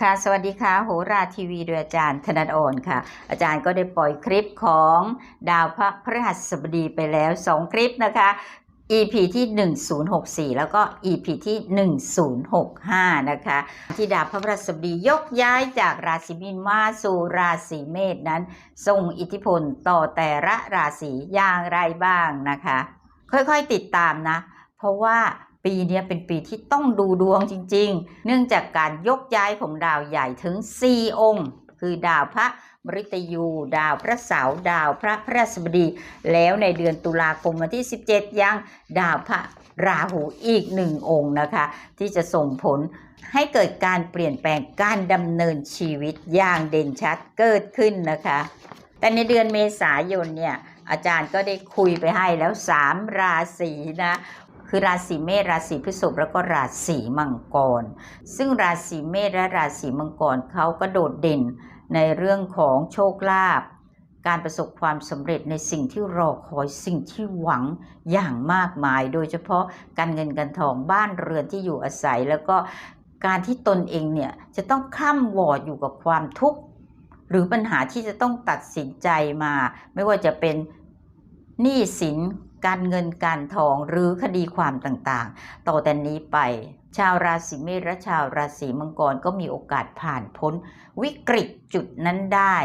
ค่ะสวัสดีค่ะโหราทีวีโดยอาจารย์ธนัทอ่อนค่ะ อาจารย์ก็ได้ปล่อยคลิปของดาวพระพฤหัสบดีไปแล้ว 2 คลิปนะคะ EP ที่ 1064 แล้วก็ EP ที่ 1065 นะคะ ที่ดาวพระพฤหัสบดียกย้ายจากราศีมีนมาสู่ราศีเมษนั้น ส่งอิทธิพลต่อแต่ละราศีอย่างไรบ้างนะคะ ค่อยๆติดตามนะ เพราะว่า ปีนี้เป็นปีที่ต้องดูดวงจริง ๆ เนื่องจากการยกย้ายของดาวใหญ่ถึง 4 องค์ คือดาวพระมฤตยู ดาวพระเสาร์ดาวพระพฤหัสบดี แล้วในเดือนตุลาคมวันที่ 17 ยังดาวพระราหูอีกหนึ่งองค์นะคะ ที่จะส่งผลให้เกิดการเปลี่ยนแปลงการดำเนินชีวิตอย่างเด่นชัดเกิดขึ้นนะคะ แต่ในเดือนเมษายนเนี่ยอาจารย์ก็ได้คุยไปให้แล้ว 3 ราศีนะ คือราศีเมษราศีพฤษภแล้วก็ราศีมังกร ซึ่งราศีเมษและราศีมังกรเขาก็โดดเด่นในเรื่องของโชคลาภการประสบความสำเร็จในสิ่งที่รอคอยสิ่งที่หวังอย่างมากมาย โดยเฉพาะการเงินการทองบ้านเรือนที่อยู่อาศัย แล้วก็การที่ตนเองเนี่ยจะต้องคล่ำวอดอยู่กับความทุกข์หรือปัญหาที่จะต้องตัดสินใจมา ไม่ว่าจะเป็นหนี้สิน การเงินการทองหรือคดีความต่างๆ ต่อแต่นี้ไป ชาวราศีเมษและชาวราศีมังกรก็มีโอกาสผ่านพ้น วิกฤตจุดนั้นได้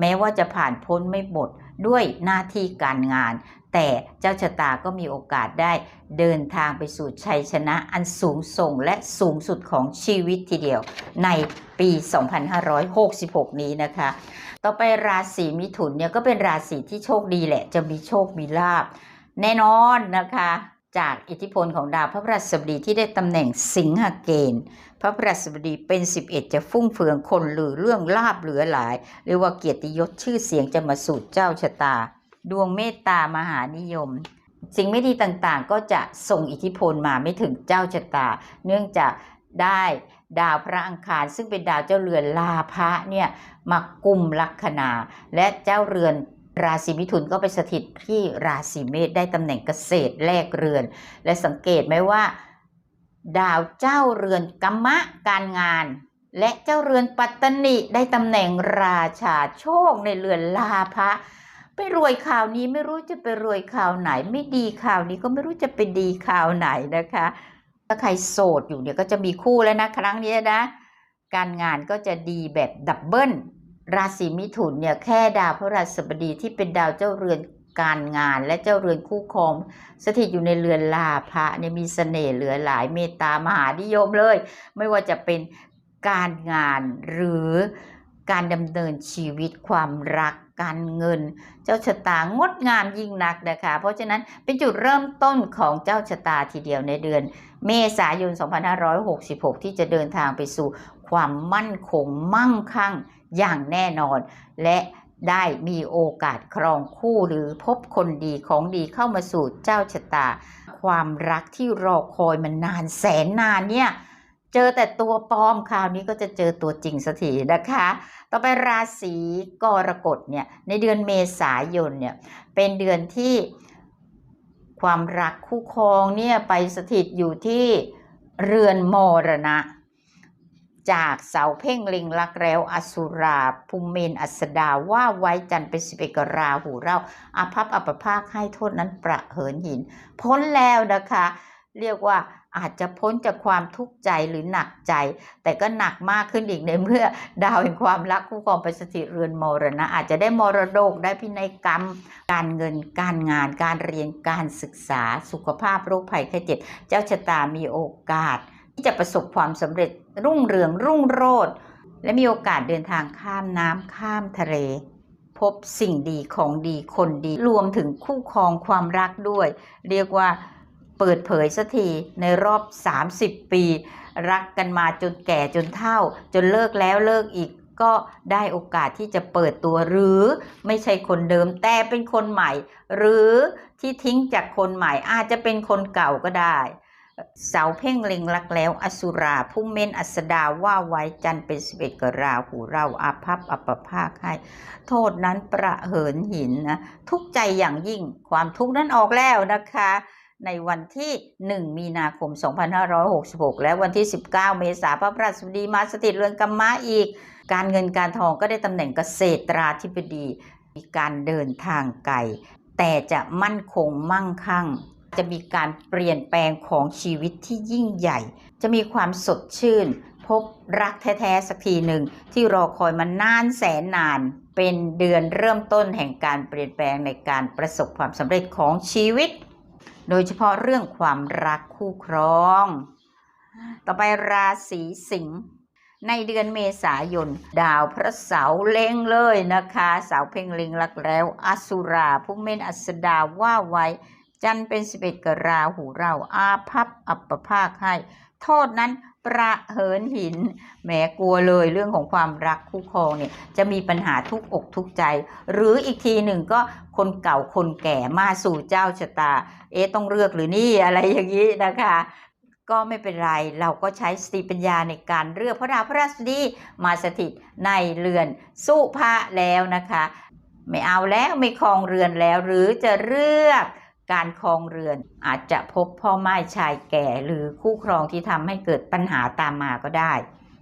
แม้ว่าจะผ่านพ้นไม่หมดด้วยหน้าที่การงาน แต่เจ้าชะตาก็มีโอกาสได้เดินทางไปสู่ชัยชนะอันสูงส่งและสูงสุดของชีวิตทีเดียว ในปี 2566 นี้นะคะ ต่อไปราศีมิถุนเนี่ยก็เป็นราศีที่โชคดีแหละ จะมีโชคมีลาบ แน่นอนนะคะ จากอิทธิพลของดาวพระพฤหัสบดีที่ได้ตำแหน่งสิงหเกณฑ์ พระพฤหัสบดีเป็น 11 จะฟุ่งเฟืองคนหรือเรื่องลาบเหลือหลาย หรือว่าเกียรติยศชื่อเสียงจะมาสู่เจ้าชะตา ดวงเมตตามหานิยมสิ่งไม่ดีต่างๆ ก็จะส่งอิทธิพลมาไม่ถึงเจ้าชะตา เนื่องจากได้ดาวพระอังคาร ซึ่งเป็นดาวเจ้าเรือนลาภะเนี่ยมากุมลัคนา และเจ้าเรือน ราศีมิถุนก็ไปสถิตที่ราศีเมษได้ตำแหน่งเกษตรแลกเรือน และสังเกตไหมว่า ดาวเจ้าเรือนกัมมะการงาน และเจ้าเรือนปัตตนิได้ตำแหน่งราชาโชคในเรือนลาภะไปรวยข่าวนี้ไม่รู้จะไปรวยข่าวไหน ไม่ดีข่าวนี้ก็ไม่รู้จะไปดีข่าวไหนนะคะ ถ้าใครโสดอยู่เนี่ยก็จะมีคู่แล้วนะครั้งนี้นะ การงานก็จะดีแบบดับเบิล ราศีมิถุนเนี่ยแค่ดาวพระราชบดีที่เป็นดาวเจ้าเรือนการงานและเจ้าเรือนคู่ครองสถิตอยู่ในเรือนลาภะเนี่ยมีเสน่ห์เหลือหลายเมตตามหานิยมเลย ไม่ว่าจะเป็นการงานหรือการดำเนินชีวิตความรักการเงิน เจ้าชะตางดงามยิ่งนักนะคะ เพราะฉะนั้นเป็นจุดเริ่มต้นของเจ้าชะตาทีเดียวในเดือน เมษายน 2566 ที่จะเดินทางไปสู่ความมั่นคงมั่งคั่ง อย่างแน่นอน และได้มีโอกาสครองคู่หรือพบคนดีของดีเข้ามาสู่เจ้าชะตา ความรักที่รอคอยมันนานแสนนานเนี่ยเจอแต่ตัวปลอมคราวนี้ก็จะเจอตัวจริงสักทีนะคะ ต่อไปราศีกรกฎเนี่ยในเดือนเมษายนเนี่ยเป็นเดือนที่ความรักคู่ครองเนี่ยไปสถิตอยู่ที่เรือนมรณะ จากเสาเพ่งเล็งรักแล้วอสุราภูมิเมนอัสดาว่าไว้จันเป็นสิบเอกราหูเราอาภัพอัปภาคให้โทษนั้นประเหินหิน พ้นแล้วนะคะ เรียกว่าอาจจะพ้นจากความทุกข์ใจหรือหนักใจ แต่ก็หนักมากขึ้นอีกในเมื่อ ดาวแห่งความรักคู่ครองไปสถิตเรือนมรณะ อาจจะได้มรดกได้พินัยกรรม การเงินการงานการเรียนการศึกษาสุขภาพโรคภัยไข้เจ็บเจ้าชะตามีโอกาส ที่จะประสบความสำเร็จรุ่งเรืองรุ่งโรจน์และมีโอกาสเดินทางข้ามน้ำข้ามทะเล พบสิ่งดีของดีคนดี รวมถึงคู่ครองความรักด้วย เรียกว่าเปิดเผยสักทีในรอบ 30 ปี รักกันมาจนแก่จนเฒ่า จนเลิกแล้วเลิกอีกก็ได้โอกาสที่จะเปิดตัวหรือไม่ใช่คนเดิมแต่เป็นคนใหม่ หรือที่ทิ้งจากคนใหม่อาจจะเป็นคนเก่าก็ได้ เสาเพ่งเล็งรักแล้ว อสุราผู้เม่นอัสดาว่าไว้จันเป็นสิบเอ็ดกราหูเราอาภัพอัปภาคให้ โทษนั้นประเหินหินนะทุกใจอย่างยิ่งความทุกข์นั้นออกแล้วนะคะ ในวันที่ 1 มีนาคม 2566 และวันที่ 19 เมษายนพระพฤหัสบดีมาสถิตเรือนกรรมะอีก การเงินการทองก็ได้ตำแหน่งเกษตราธิบดี มีการเดินทางไกลแต่จะมั่นคงมั่งคั่ง จะมีการเปลี่ยนแปลงของชีวิตที่ยิ่งใหญ่ จะมีความสดชื่น พบรักแท้ๆสักทีหนึ่งที่รอคอยมานานแสนนาน เป็นเดือนเริ่มต้นแห่งการเปลี่ยนแปลงในการประสบความสำเร็จของชีวิต โดยเฉพาะเรื่องความรักคู่ครอง ต่อไปราศีสิงห์ในเดือนเมษายน ดาวพระเสาร์เล็งเลยนะคะ เสาเพ่งเล็งรักแล้วอสุราผู้เม่นอัสดาว่าไว้ จันเป็นสิบเอ็ดกราหูเราอาพับอัปภาคให้ โทษนั้นประเหินหินแหมกลัวเลยเรื่องของความรักคู่ครองเนี่ยจะมีปัญหาทุกอกทุกใจ หรืออีกทีหนึ่งก็คนเก่าคนแก่มาสู่เจ้าชะตา เอ๊ต้องเลือกหรือนี่อะไรอย่างนี้นะคะก็ไม่เป็นไร เราก็ใช้สติปัญญาในการเลือกพระดาวพระราชดีมาสถิตในเรือนสุภะแล้วนะคะ ไม่เอาแล้วไม่ครองเรือนแล้วหรือจะเลือก การครองเรือนอาจจะพบพ่อไม้ชายแก่หรือคู่ครองที่ทำให้เกิดปัญหาตามมาก็ได้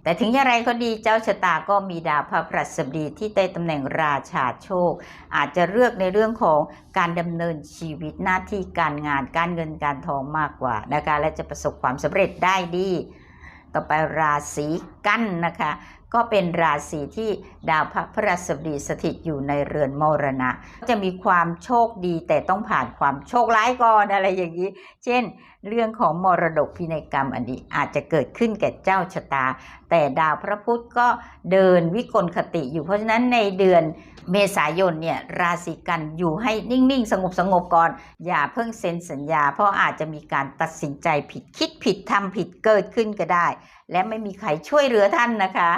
แต่ถึงอย่างไรก็ดีเจ้าชะตาก็มีดาวพระพฤหัสบดีที่ได้ตำแหน่งราชาโชค อาจจะเลือกในเรื่องของการดำเนินชีวิตหน้าที่การงานการเงินการทองมากกว่านะคะและจะประสบความสำเร็จได้ดี ต่อไปราศีกันนะคะ ก็เป็นราศีที่ดาวพระพฤหัสบดีสถิตอยู่ในเรือนมรณะ จะมีความโชคดีแต่ต้องผ่านความโชคร้ายก่อนอะไรอย่างนี้ เช่น เรื่องของมรดกพินัยกรรมอันนี้อาจจะเกิดขึ้นแก่เจ้าชะตา แต่ดาวพระพุธก็เดินวิกลคติอยู่เพราะฉะนั้นในเดือนเมษายนเนี่ยราศีกันอยู่ให้นิ่งๆ สงบสงบก่อน อย่าเพิ่งเซ็นสัญญา เพราะอาจจะมีการตัดสินใจผิดคิดผิดทำผิดเกิดขึ้นก็ได้ และไม่มีใครช่วยเหลือท่านนะคะ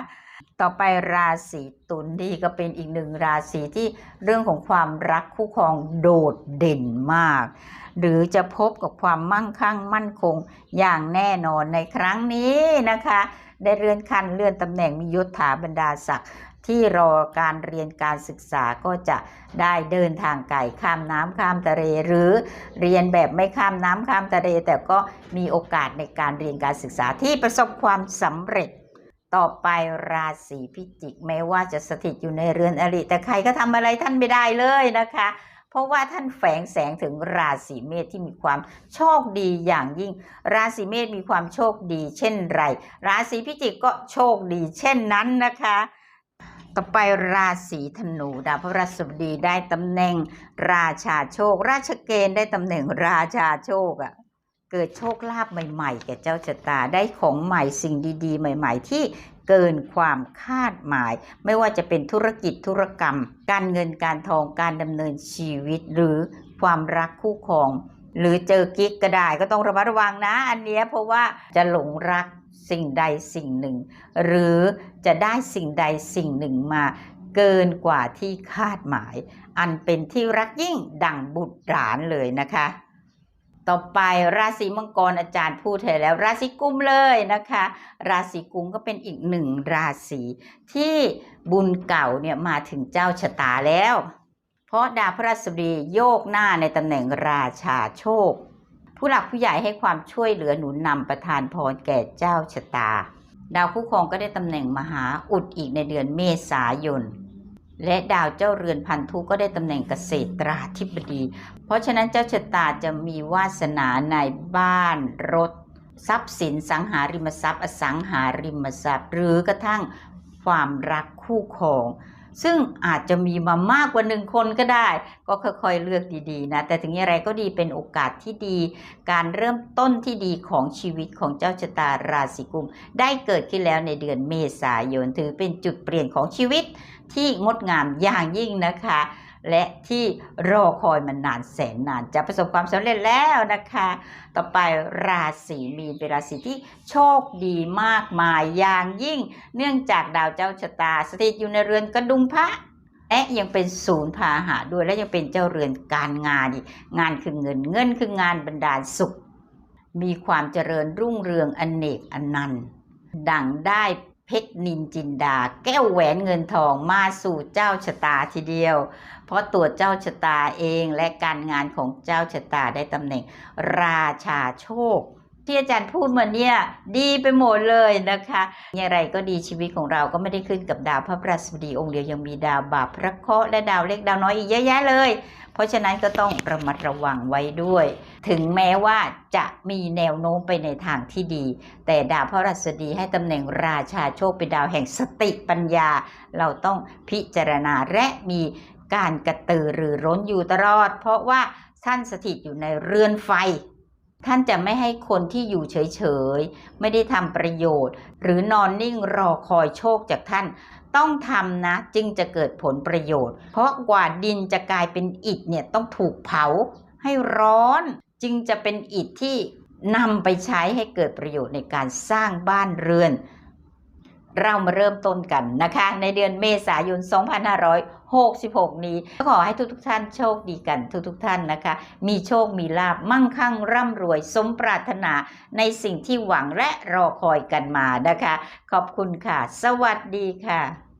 ต่อไปราศีตุลนี่ก็เป็นอีกหนึ่งราศีที่เรื่องของความรักคู่ครองโดดเด่นมาก หรือจะพบกับความมั่งคั่งมั่นคงอย่างแน่นอนในครั้งนี้นะคะ ได้เลื่อนขั้นเลื่อนตำแหน่งมียศถาบรรดาศักดิ์ที่รอการเรียนการศึกษาก็จะได้เดินทางไกลข้ามน้ำข้ามทะเลหรือเรียนแบบไม่ข้ามน้ำข้ามทะเลแต่ก็มีโอกาสในการเรียนการศึกษาที่ประสบความสำเร็จ ต่อไปราศีพิจิกแม้ว่าจะสถิตอยู่ในเรือนอริแต่ใครก็ทำอะไรท่านไม่ได้เลยนะคะ เพราะว่าท่านแฝงแสงถึงราศีเมษที่มีความโชคดีอย่างยิ่ง ราศีเมษมีความโชคดีเช่นไร ราศีพิจิกก็โชคดีเช่นนั้นนะคะ ต่อไปราศีธนูดาวพระราชบดีได้ตำแหน่งราชาโชค ราชเกณฑ์ได้ตำแหน่งราชาโชคอะ เกิดโชคลาภใหม่ๆ แก่เจ้าชะตาได้ของใหม่สิ่งดีๆ ใหม่ ๆ ที่เกินความคาดหมาย ไม่ว่าจะเป็นธุรกิจธุรกรรม การเงินการทองการดำเนินชีวิตหรือความรักคู่ครอง หรือเจอกิ๊กก็ได้ก็ต้องระมัดระวังนะ อันนี้เพราะว่าจะหลงรักสิ่งใดสิ่งหนึ่ง หรือจะได้สิ่งใดสิ่งหนึ่งมาเกินกว่าที่คาดหมาย อันเป็นที่รักยิ่งดังบุตรหลานเลยนะคะ ต่อไปราศีมังกรอาจารย์พูดให้แล้ว ราศีกุมเลยนะคะ ราศีกุมก็เป็นอีกหนึ่งราศีที่บุญเก่าเนี่ยมาถึงเจ้าชะตาแล้ว เพราะดาวพระราชดีโยกหน้าในตำแหน่งราชาโชค ผู้หลักผู้ใหญ่ให้ความช่วยเหลือหนุนนำประทานพรแก่เจ้าชะตา ดาวคู่ครองก็ได้ตำแหน่งมหาอุดอีกในเดือนเมษายน และดาวเจ้าเรือนพันธุก็ได้ตำแหน่งเกษตราธิบดี เพราะฉะนั้นเจ้าชะตาจะมีวาสนาในบ้านรถ ทรัพย์สินสังหาริมทรัพย์ อสังหาริมทรัพย์ หรือกระทั่งความรักคู่ครอง ซึ่งอาจจะมีมามากกว่าหนึ่งคนก็ได้ ก็ค่อยๆเลือกดีๆนะ แต่ถึงอย่างไรก็ดีเป็นโอกาสที่ดี การเริ่มต้นที่ดีของชีวิตของเจ้าชะตาราศีกุม ได้เกิดขึ้นแล้วในเดือนเมษายนถือเป็นจุดเปลี่ยนของชีวิต ที่งดงามอย่างยิ่งนะคะ และที่รอคอยมานนานแสนนานจะประสบความสำเร็จแล้วนะคะ ต่อไปราศีมีนเป็นราศีที่โชคดีมากมายอย่างยิ่ง เนื่องจากดาวเจ้าชะตาสถิตอยู่ในเรือนกระดุมพระและยังเป็นศูนย์พาหะด้วยและยังเป็นเจ้าเรือนการงานอีกงานคือเงินเงินคืองานบรรดาลสุข มีความเจริญรุ่งเรืองอนเนกอนันต์ดังได้ เพชรนินจินดา แก้วแหวนเงินทองมาสู่เจ้าชะตาทีเดียว เพราะตัวเจ้าชะตาเองและการงานของเจ้าชะตาได้ตำแหน่ง ราชาโชค ที่อาจารย์พูดมาเนี่ยดีไปหมดเลยนะคะอย่างไรก็ดีชีวิตของเราก็ไม่ได้ขึ้นกับดาวพระประหัสดีองค์เดียวยังมีดาวบาปพระเคราะห์และดาวเล็กดาวน้อยอีกเยอะแยะเลย เพราะฉะนั้นก็ต้องระมัดระวังไว้ด้วย ถึงแม้ว่าจะมีแนวโน้มไปในทางที่ดี แต่ดาวพระราษดีให้ตำแหน่งราชาโชคเป็นดาวแห่งสติปัญญา เราต้องพิจารณาและมีการกระตือรือร้นอยู่ตลอด เพราะว่าท่านสถิตอยู่ในเรือนไฟ ท่านจะไม่ให้คนที่อยู่เฉยๆ ไม่ได้ทำประโยชน์ หรือนอนนิ่งรอคอยโชคจากท่าน ต้องทำนะจึงจะเกิดผลประโยชน์ เพราะกว่าดินจะกลายเป็นอิฐเนี่ยต้องถูกเผาให้ร้อน จึงจะเป็นอิฐที่นำไปใช้ให้เกิดประโยชน์ในการสร้างบ้านเรือน เรามาเริ่มต้นกันนะคะ ในเดือนเมษายน 2566 นี้ขอให้ทุกๆท่านโชคดีกันทุกๆท่านนะคะ มีโชคมีลาบมั่งคั่งร่ำรวยสมปรารถนาในสิ่งที่หวังและรอคอยกันมานะคะ ขอบคุณค่ะ สวัสดีค่ะ